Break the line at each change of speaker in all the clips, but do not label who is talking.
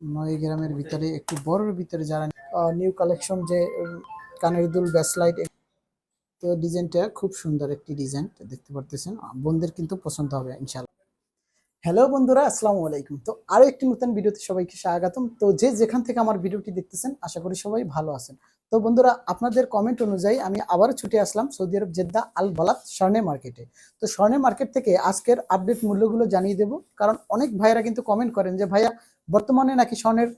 নয় গ্রামের ভিতরে, একটু বড়র ভিতরে যারা নিউ কালেকশন যে কানের দুল ব্যাসলাইট তো ডিজাইনটা খুব সুন্দর একটি ডিজাইন দেখতে পারতেছেন। বোনদের কিন্তু পছন্দ হবে ইনশাল্লাহ হ্যালো বন্ধুরা, আসসালামু আলাইকুম। তো আরও একটি নতুন ভিডিওতে সবাইকে স্বাগতম। তো যে যেখান থেকে আমার ভিডিওটি দেখতেছেন, আশা করি সবাই ভালো আছেন। তো বন্ধুরা, আপনাদের কমেন্ট অনুযায়ী আমি আবারও ছুটে আসলাম সৌদি আরব জেদ্দা আল বালাত স্বর্ণে মার্কেটে তো স্বর্ণে মার্কেট থেকে আজকের আপডেট মূল্যগুলো জানিয়ে দেব, কারণ অনেক ভাইয়েরা কিন্তু কমেন্ট করেন যে, ভাইয়া বর্তমানে নাকি স্বর্ণের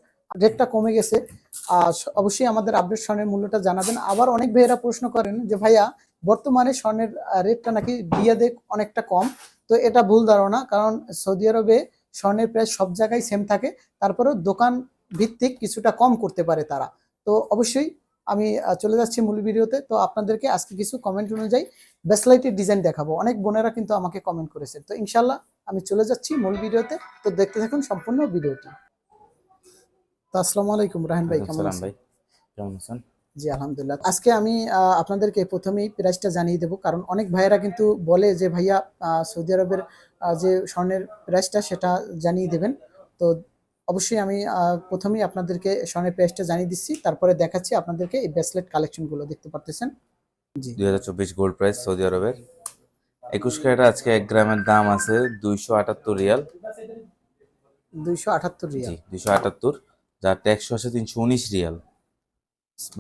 রেটটা কমে গেছে। আর অবশ্যই আমাদের আপডেট স্বর্ণের মূল্যটা জানাবেন। আবার অনেক ভাইয়েরা প্রশ্ন করেন যে, ভাইয়া, বর্তমানে স্বর্ণের রেটটা নাকি রিয়াদে অনেকটা কম। তো এটা ভুল ধারণা, কারণ সৌদি আরবে স্বর্ণের প্রায় সব জায়গায় সেম থাকে। তারপরেও দোকান ভিত্তিক কিছুটা কম করতে পারে তারা। তো অবশ্যই আমি চলে যাচ্ছি মূল ভিডিওতে। তো আপনাদেরকে আজকে কিছু কমেন্ট অনুযায়ী ব্যাসলাইটের ডিজাইন দেখাবো। অনেক বোনেরা কিন্তু আমাকে কমেন্ট করেছে। তো ইনশাল্লাহ আমি চলে যাচ্ছি মূল ভিডিওতে। তো দেখতে থাকুন সম্পূর্ণ ভিডিওটি। আসসালামু আলাইকুম রাহান ভাই কেমন
সালাম
আছেন?
ভাই কেমন আছেন?
জি আলহামদুলিল্লাহ। আজকে আমি আপনাদেরকে প্রথমেই প্রাইসটা জানিয়ে দেবো কারণ অনেক ভাইয়েরা কিন্তু বলে যে ভাইয়া সৌদি আরবের যে স্বর্ণের প্রাইসটা সেটা জানিয়ে দেবেন। তো অবশ্যই আমি প্রথমেই আপনাদেরকে স্বর্ণের প্রাইসটা জানিয়ে দিচ্ছি তারপরে দেখাচ্ছি আপনাদেরকে এই ব্রেসলেট কালেকশনগুলো দেখতে পারতেছেন? জি।
দুই হাজার চব্বিশ গোল্ড প্রাইস সৌদি আরবের। একুশ ক্যারেট আজকে এক গ্রামের দাম আছে দুইশো আটাত্তর রিয়াল।
দুইশো আটাত্তর রিয়াল।
দুইশো আটাত্তর। যার ট্যাক্স আছে তিনশো উনিশ রিয়াল।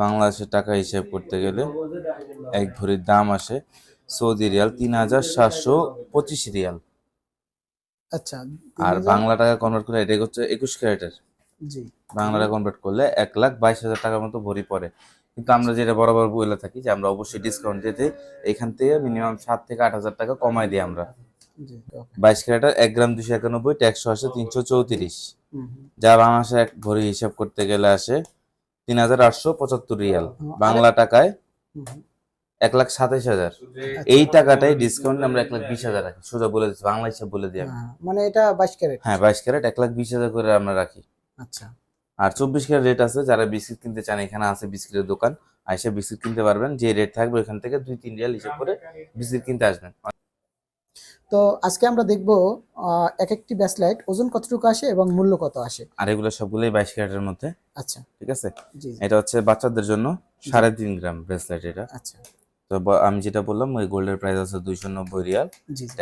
বাংলাদেশের টাকা হিসেব করতে গেলে এক ভরির দাম আসে সৌদি রিয়াল তিন হাজার সাতশো পঁচিশ রিয়াল।
আচ্ছা
আর বাংলা টাকা কনভার্ট করে এটা হচ্ছে একুশ ক্যারেটের।
জি।
বাংলা টাকা কনভার্ট করলে এক লাখ বাইশ হাজার টাকার মতো ভরি পড়ে। কিন্তু আমরা যেটা বরাবর বলে থাকি যে আমরা অবশ্যই ডিসকাউন্ট দিতে এখান থেকে মিনিমাম সাত থেকে আট হাজার টাকা কমাই দিই আমরা। বাইশ ক্যারেটার এক গ্রাম দুশো একানব্বই ট্যাক্স আসে তিনশো চৌত্রিশ। যা বাংলাদেশে এক ভরি হিসাব করতে গেলে আসে তিন হাজার আটশো পঁচাত্তর রিয়াল। বাংলা টাকায়। এক লাখ সাতাইশ হাজার। এই টাকাটাই ডিসকাউন্ট আমরা এক লাখ বিশ হাজার রাখি। সোজা বলে দিচ্ছি বাংলা হিসাব বলে দিই
হ্যাঁ, মানে এটা বাইশ ক্যারেট।
হ্যাঁ বাইশ ক্যারেট এক লাখ বিশ হাজার করে আমরা রাখি।
আচ্ছা।
আর চব্বিশ ক্যারেট রেট আছে যারা বিস্কিট কিনতে চান এখানে আছে বিস্কিটের দোকান। আইসা বিস্কিট কিনতে পারবেন যে রেট থাকবে ওখান থেকে দুই তিন রিয়াল হিসাব করে বিস্কিট কিনতে আসবেন।
তো আজকে আমরা দেখব এক একটি ব্যাসলাইট ওজন কতটুকু আসে এবং মূল্য কত আসে।
আর এগুলো সবগুলোই বাইশ ক্যারেটের মধ্যে।
আচ্ছা।
ঠিক আছে? এটা হচ্ছে বাচ্চাদের জন্য সাড়ে তিন গ্রাম ব্রেসলেট এটা।
আচ্ছা।
তো আমি যেটা বললাম ওই গোল্ডের প্রাইস আছে দুইশো নব্বই রিয়াল।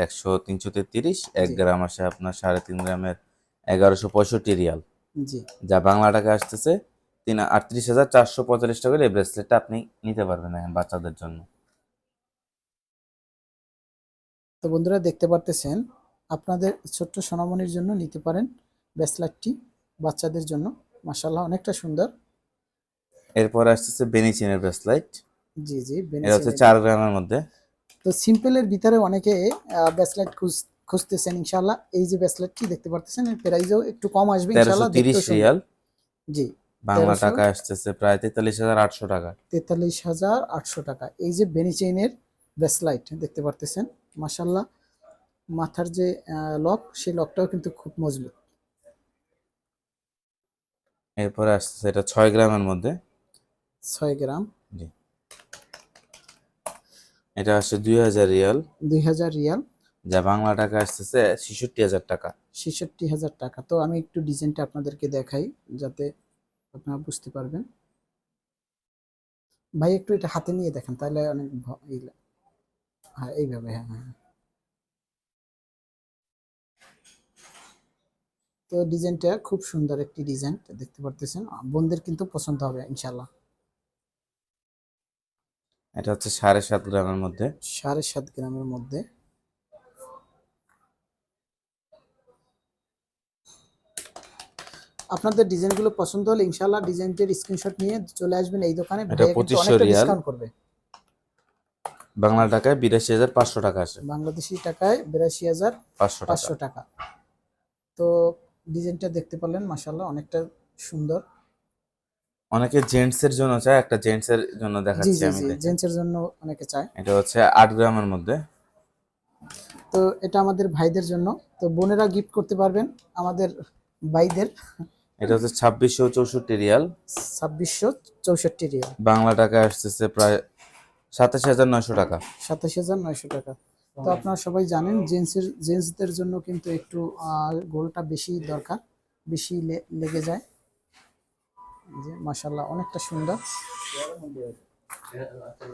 একশো তিনশো তেত্রিশ এক গ্রাম আসে আপনার সাড়ে তিন গ্রামের এগারোশো পঁয়ষট্টি রিয়াল।
জি।
যা বাংলা টাকা আসতেছে তিন আটত্রিশ হাজার চারশো পঁয়তাল্লিশ টাকা এই ব্রেসলেটটা আপনি নিতে পারবেন এখন বাচ্চাদের জন্য।
তো বন্ধুরা দেখতে পারতেছেন আপনাদের ছোট্ট সোনামণির জন্য নিতে পারেন ব্যাসলাইটটি বাচ্চাদের জন্য। মাশাল্লাহ অনেকটা সুন্দর।
এরপর আসতেছে বেনিচিনের ব্রেসলাইট
জি জি
এটা হচ্ছে। চার গ্রামের মধ্যে।
তো সিম্পলের ভিতরে অনেকে ব্যাসলাইট খুঁজতেছেন ইনশাল্লাহ এই যে ব্যাসলাইটটি দেখতে পারতেছেন এর প্রাইসও একটু কম আসবে দেখতেও সুন্দর।
রিয়াল।
জি
বাংলা টাকা আসতেছে প্রায় তেতাল্লিশ হাজার আটশো টাকা।
তেতাল্লিশ হাজার আটশো টাকা। এই যে বেনিচেইনের ব্যাসলাইট দেখতে পারতেছেন। মাশাল্লাহ মাথার যে লক সেই লকটাও কিন্তু খুব মজবুত।
এরপরে আসতেছে এটা ছয় গ্রামের মধ্যে।
ছয় গ্রাম।
এটা আসছে দুই হাজার রিয়াল।
দুই হাজার রিয়াল।
যা বাংলা টাকা আসতেছে ছেষট্টি হাজার টাকা।
ছেষট্টি হাজার টাকা। তো আমি একটু ডিজাইনটা আপনাদেরকে দেখাই যাতে আপনারা বুঝতে পারবেন। ভাই একটু এটা হাতে নিয়ে দেখেন তাহলে অনেক ভ- ই লা- হ্যাঁ এইভাবে হ্যাঁ হ্যাঁ। তো ডিজাইনটা খুব সুন্দর একটি ডিজাইন দেখতে পারতেছেন। বোনদের কিন্তু পছন্দ হবে ইনশাল্লাহ
এটা হচ্ছে সাড়ে সাত গ্রামের মধ্যে।
সাড়ে সাত গ্রামের মধ্যে। আপনাদের ডিজাইনগুলো পছন্দ হলে ইনশাল্লাহ ডিজাইনটির স্ক্রিনশট নিয়ে চলে আসবেন এই দোকানে।
এটা
ভাইয়া কিন্তু
2500
অনেকটা
রিয়াল।
ডিসকাউন্ট করবে।
বাংলা টাকায় বিরাশি হাজার পাঁচশো টাকা আসে
বাংলাদেশি টাকায় বিরাশি হাজার
পাঁচশো টাকা।
পাঁচশো টাকা। তো ডিজাইনটা দেখতে পারলেন মাসাল্লাহ অনেকটা সুন্দর।
অনেকে জেন্টস এর জন্য চায় একটা জেন্টস এর জন্য দেখাচ্ছি আমি
জি
দেখেন।
জেন্টসের জন্য অনেকে চায়।
এটা হচ্ছে আট গ্রামের মধ্যে।
তো এটা আমাদের ভাইদের জন্য। তো বোনেরা গিফট করতে পারবেন আমাদের ভাইদের।
এটা হচ্ছে ছাব্বিশশো চৌষট্টি রিয়াল।
ছাব্বিশশো চৌষট্টি রিয়াল।
বাংলা টাকা আসতেছে প্রায় সাতাশ হাজার নয়শো টাকা।
সাতাশ হাজার নয়শো টাকা। তো আপনারা সবাই জানেন জেন্টসের জেন্টসদের জন্য কিন্তু একটু গোলটা বেশি দরকার বেশি লেগে যায়। যে মাশাল্লাহ অনেকটা সুন্দর।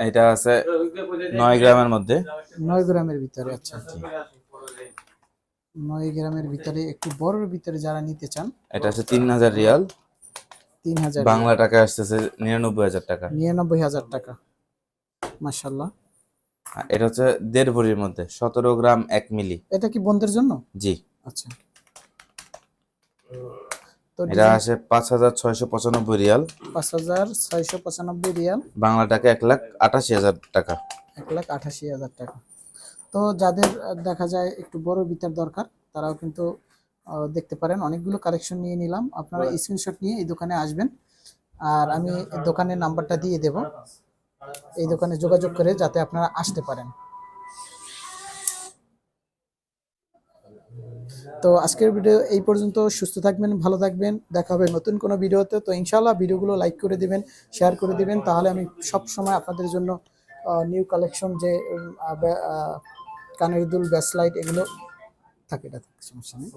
এটা আছে নয় গ্রামের মধ্যে।
নয় গ্রামের ভিতরে আচ্ছা। নয় গ্রামের ভিতরে একটু বড়র ভিতরে যারা নিতে চান।
এটা আছে তিন হাজার রিয়াল।
তিন হাজার
বাংলা টাকা আসতেছে নিরানব্বই হাজার টাকা।
নিরানব্বই হাজার টাকা। মাশাল্লাহ
আর এটা হচ্ছে দেড় ভরির মধ্যে সতেরো গ্রাম এক মিলি।
এটা কি বন্ধের জন্য?
জি।
আচ্ছা। তো
এটা আসে পাঁচ হাজার ছয়শো পঁচানব্বই রিয়াল।
পাঁচ হাজার ছয়শো পঁচানব্বই রিয়াল।
বাংলা টাকা এক লাখ আটাশি হাজার টাকা।
এক লাখ আঠাশি হাজার টাকা। তো যাদের দেখা যায় একটু বড় বিতার দরকার তারাও কিন্তু দেখতে পারেন। অনেকগুলো কালেকশন নিয়ে নিলাম। আপনারা স্ক্রিনশট নিয়ে এই দোকানে আসবেন। আর আমি দোকানের নাম্বারটা দিয়ে দেব। এই দোকানে যোগাযোগ করে যাতে আপনারা আসতে পারেন। তো আজকের ভিডিও এই পর্যন্ত। সুস্থ থাকবেন, ভালো থাকবেন। দেখা হবে নতুন কোনো ভিডিওতে। তো ইনশাআল্লাহ ভিডিওগুলো লাইক করে দিবেন, শেয়ার করে দিবেন। তাহলে আমি সব সময় আপনাদের জন্য নিউ কালেকশন যে কানের দুল, ব্যাসলাইট এগুলো থাকে, এটা সমস্যা নেই।